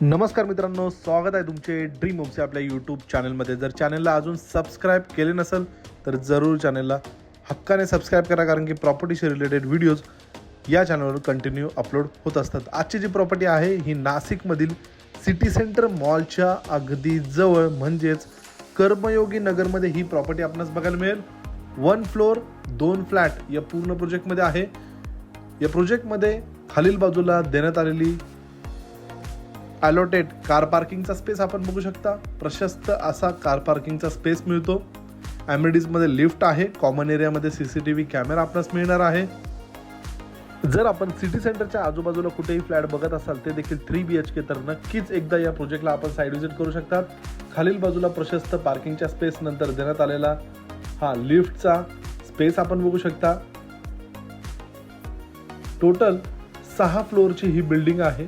नमस्कार मित्रांनो स्वागत आहे तुमचे ड्रीम होमचे आपल्या यूट्यूब चॅनलमध्ये जर चॅनलला अजून सबस्क्राईब केले नसेल तर जरूर चॅनलला हक्काने सबस्क्राईब करा कारण की प्रॉपर्टीशी रिलेटेड व्हिडिओज या चॅनलवर कंटिन्यू अपलोड होत असतात. आजची जी प्रॉपर्टी आहे ही नाशिकमधील सिटी सेंटर मॉलच्या अगदी जवळ म्हणजेच कर्मयोगी नगरमध्ये ही प्रॉपर्टी आपणास बघायला मिळेल. वन फ्लोअर दोन फ्लॅट या पूर्ण प्रोजेक्टमध्ये आहे. या प्रोजेक्टमध्ये खालील बाजूला देण्यात आलेली ॲलोटेड कार पार्किंगचा स्पेस आपण बघू शकता. प्रशस्त असा कार पार्किंगचा स्पेस मिळतो. ॲमिडीजमध्ये लिफ्ट आहे. कॉमन एरियामध्ये C C T V camera आपणास मिळणार आहे. जर आपण सिटी सेंटरच्या आजूबाजूला कुठेही फ्लॅट बघत असाल ते देखील थ्री बी एच के तर नक्कीच एकदा या प्रोजेक्टला आपण साईड विजिट करू शकतात खालील बाजूला प्रशस्त पार्किंगच्या स्पेस नंतर देण्यात आलेला हा लिफ्टचा स्पेस आपण बघू शकता. टोटल सहा फ्लोअरची ही बिल्डिंग आहे.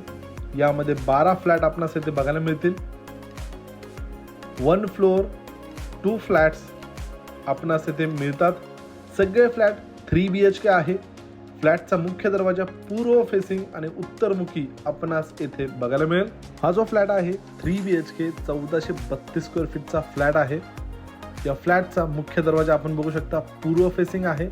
यामध्ये बारा फ्लॅट आपणास येथे बघायला मिळतील. वन फ्लोअर टू फ्लॅट्स आपणास येथे मिळतात. सगळे flat three B H K आहे. फ्लॅटचा मुख्य दरवाजा पूर्व फेसिंग आणि उत्तरमुखी आपणास येथे बघायला मिळेल. हा जो फ्लॅट आहे थ्री बी एच के चौदाशे बत्तीस स्क्वेअर फीटचा फ्लॅट आहे. या फ्लॅटचा मुख्य दरवाजा आपण बघू शकता पूर्व फेसिंग आहे.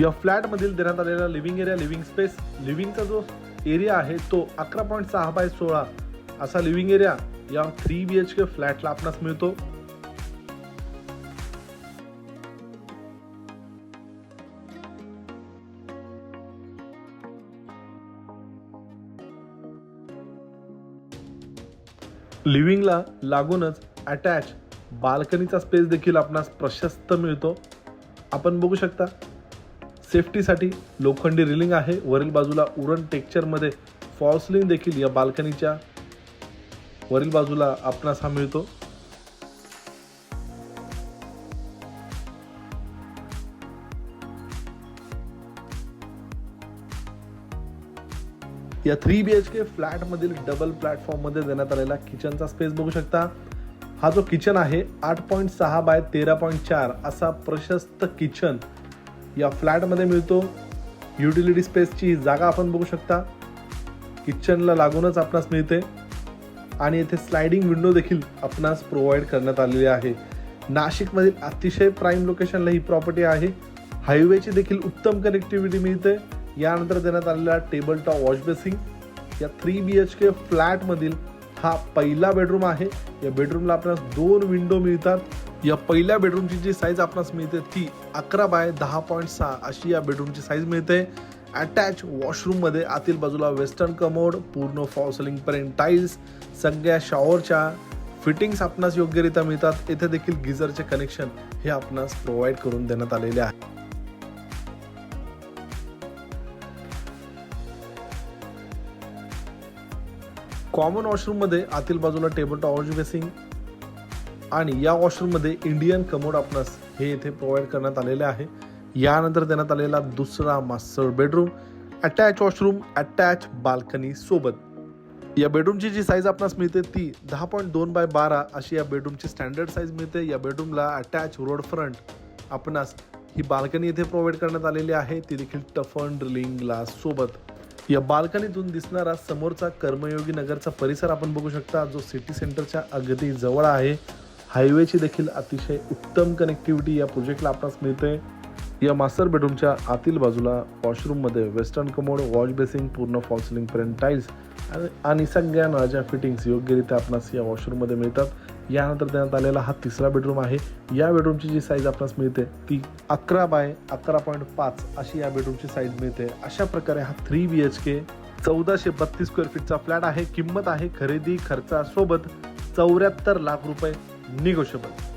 या फ्लॅटमधील देण्यात आलेला लिव्हिंग एरिया लिव्हिंग स्पेस लिव्हिंगचा जो एरिया आहे तो अकरा पॉईंट सहा बाय सोळा. असा लिव्हिंग एरिया या थ्री बी एच के फ्लॅटला आपणास मिळतो. लिव्हिंगला लागूनच अटॅच बाल्कनीचा स्पेस देखील आपणास प्रशस्त मिळतो. आपण बघू शकता सेफ्टीसाठी लोखंडी रिलिंग आहे. वरील बाजूला उरण टेक्चरमध्ये फॉल्सलिंग देखील या बाल्कनीच्या वरील बाजूला आपणास हा मिळतो. या थ्री बी एच के फ्लॅटमधील डबल प्लॅटफॉर्ममध्ये देण्यात आलेला किचनचा स्पेस बघू शकता. हा जो किचन आहे आठ पॉईंट सहा बाय तेरा पॉईंट चार असा प्रशस्त किचन या फ्लॅटमध्ये मिळतो. युटिलिटी स्पेसची जागा आपण बघू शकता. किचनला लागूनच आपणास मिळते. आणि येथे स्लायडिंग विंडो देखील आपणास प्रोव्हाइड करण्यात आलेली आहे. नाशिकमधील अतिशय प्राईम लोकेशनला ही प्रॉपर्टी आहे. हायवेची देखील उत्तम कनेक्टिव्हिटी मिळते. यानंतर देण्यात आलेला टेबल टॉप वॉश बेसिंग या थ्री बी एच के फ्लॅटमधील हा पहिला बेडरूम आहे. या बेडरूमला आपल्याला दोन विंडो मिळतात. या पहिल्या बेडरूमची जी साईज आपणास मिळते ती अकरा बाय दहा पॉईंट सहा अशी या बेडरूमची साईज मिळते. अटॅच वॉशरूममध्ये आतील बाजूला वेस्टर्न कमोड पूर्ण फॉल्सलिंग टाईल्स सगळ्या शॉवरच्या फिटिंग्स आपणास योग्यरित्या मिळतात. येथे देखील गिझरचे कनेक्शन हे आपणास प्रोव्हाइड करून देण्यात आलेले आहे. कॉमन वॉशरूममध्ये आतील बाजूला टेबल टॉवर बेसिंग आणि या वॉशरूममध्ये इंडियन कमोड आपणास हे येथे प्रोव्हाइड करण्यात आलेले आहे. यानंतर देण्यात आलेला दुसरा master bedroom attach washroom attach balcony सोबत. या बेडरूमची जी साईज आपणास मिळते ती दहा पॉईंट दोन बाय बारा अशी या बेडरूमची स्टँडर्ड साईज मिळते. या बेडरूमला अटॅच रोड फ्रंट आपणास ही बाल्कनी येथे प्रोव्हाइड करण्यात आलेली आहे. ती देखील टफन ड्रिलिंग ग्लास सोबत. या बाल्कनीतून दिसणारा समोरचा कर्मयोगी नगरचा परिसर आपण बघू शकता जो सिटी सेंटरच्या अगदी जवळ आहे. हायवेची देखील अतिशय उत्तम कनेक्टिव्हिटी या प्रोजेक्टला आपणास मिळते या मास्टर बेडरूमच्या आतील बाजूला वॉशरूममध्ये वेस्टर्न कमोड वॉश बेसिंग पूर्ण फॉल्सलिंग पर्यंत टाईल्स आणि- आणि सगळ्या नळाच्या फिटिंग्स योग्यरित्या आपणास या वॉशरूममध्ये मिळतात यानंतर देण्यात आलेला हा तिसरा बेडरूम आहे. या बेडरूमची जी साईज आपणास मिळते ती अकरा बाय अकरा पॉईंट पाच अशी या बेडरूमची साईज मिळते. अशा प्रकारे हा थ्री बी एच के चौदाशे बत्तीस स्क्वेअर फीटचा फ्लॅट आहे. किंमत आहे खरेदी खर्चासोबत चौऱ्याहत्तर लाख रुपये. निगोशिएबल